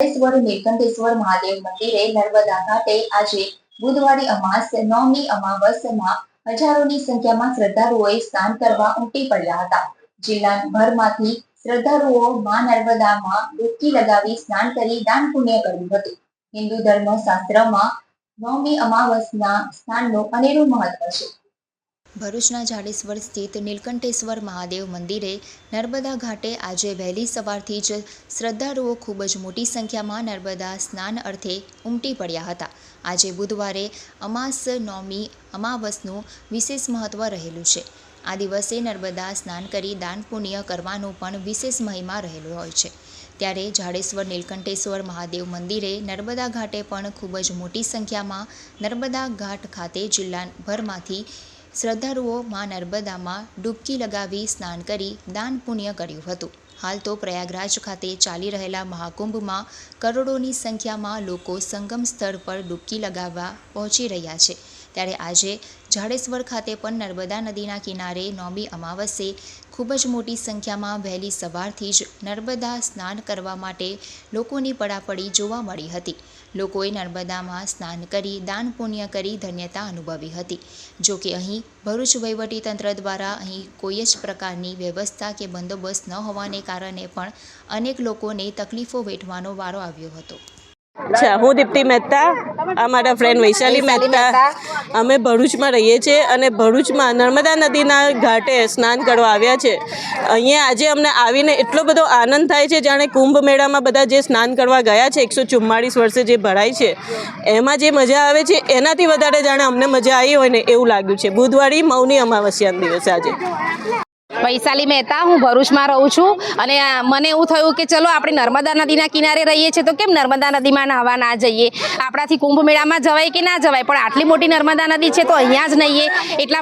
ઈશ્વર નીલકંઠેશ્વર મહાદેવ મંદિરે નર્મદા ઘાટે આજે બુધવારે અમાસ નવમી અમાવસ્યામાં હજારોની સંખ્યામાં શ્રદ્ધાળુઓએ સ્નાન કરવા ઉમટી પડ્યા હતા. જિલ્લાભરમાંથી શ્રદ્ધાળુઓ મા નર્મદામાં ડૂબકી લગાવી સ્નાન કરી દાન પુણ્ય કર્યું હતું. હિન્દુ ધર્મ શાસ્ત્રમાં નવમી અમાવસના સ્નાનનું અનેરું મહત્વ છે. ભરૂચના જાડેશ્વર સ્થિત નીલકંઠેશ્વર મહાદેવ મંદિરે નર્મદા ઘાટે આજે વહેલી સવારથી જ શ્રદ્ધાળુઓ ખૂબ જ મોટી સંખ્યામાં નર્મદા સ્નાન અર્થે ઉમટી પડ્યા હતા. આજે બુધવારે અમાસ નોમી અમાવસનું વિશેષ મહત્વ રહેલું છે. આ દિવસે નર્મદા સ્નાન કરી દાન પુણ્ય કરવાનો પણ વિશેષ મહિમા રહેલો હોય છે. ત્યારે જાડેશ્વર નીલકંઠેશ્વર મહાદેવ મંદિરે નર્મદા ઘાટે પણ ખૂબ જ મોટી સંખ્યામાં નર્મદા ઘાટ ખાતે જિલ્લાભરમાંથી શ્રદ્ધાળુઓ મા નર્મદામાં ડૂબકી લગાવી સ્નાન કરી દાન પુણ્ય કર્યું હતું. હાલ તો પ્રયાગરાજ ખાતે ચાલી રહેલા મહાકુંભમાં કરોડોની સંખ્યામાં લોકો સંગમ સ્થળ પર ડૂબકી લગાવવા પહોંચી રહ્યા છે. ત્યારે આજે જાડેશ્વર ખાતે પણ નર્મદા નદીના કિનારે નોમી અમાવસે ખૂબ જ મોટી સંખ્યામાં વહેલી સવારથી જ નર્મદા સ્નાન કરવા માટે લોકોની પડાપડી જોવા મળી હતી. લોકોએ નર્મદામાં સ્નાન કરી દાન પુણ્ય કરી ધન્યતા અનુભવી હતી. જો કે અહીં ભરૂચ વહીવટીતંત્ર દ્વારા અહીં કોઈ જ પ્રકારની વ્યવસ્થા કે બંદોબસ્ત ન હોવાને કારણે પણ અનેક લોકોને તકલીફો વેઠવાનો વારો આવ્યો હતો. અચ્છા, હું દીપ્તિ મહેતા, આ મારા ફ્રેન્ડ વૈશાલી મહેતા. અમે ભરૂચમાં રહીએ છીએ અને ભરૂચમાં નર્મદા નદીના ઘાટે સ્નાન કરવા આવ્યા છે. અહીંયા આજે અમને આવીને એટલો બધો આનંદ થાય છે, જાણે કુંભ મેળામાં બધા જે સ્નાન કરવા ગયા છે, એકસો ચુમ્માળીસ વર્ષે જે ભરાય છે, એમાં જે મજા આવે છે, એનાથી વધારે જાણે અમને મજા આવી હોય ને એવું લાગ્યું છે. બુધવારી મૌની અમાવસ્યાના દિવસે આજે. વૈશાલી મહેતા હું ભરૂચમાં રહું છું. અને મને એવું થયું કે ચલો, આપણે નર્મદા નદીના કિનારે રહીએ છીએ, તો કેમ નર્મદા નદીમાં નાહવા ના જઈએ? આપણાથી કુંભ મેળામાં જવાય કે ના જવાય? પણ આટલી મોટી નર્મદા નદી છે, તો અહીંયા જ નહીએ. એટલા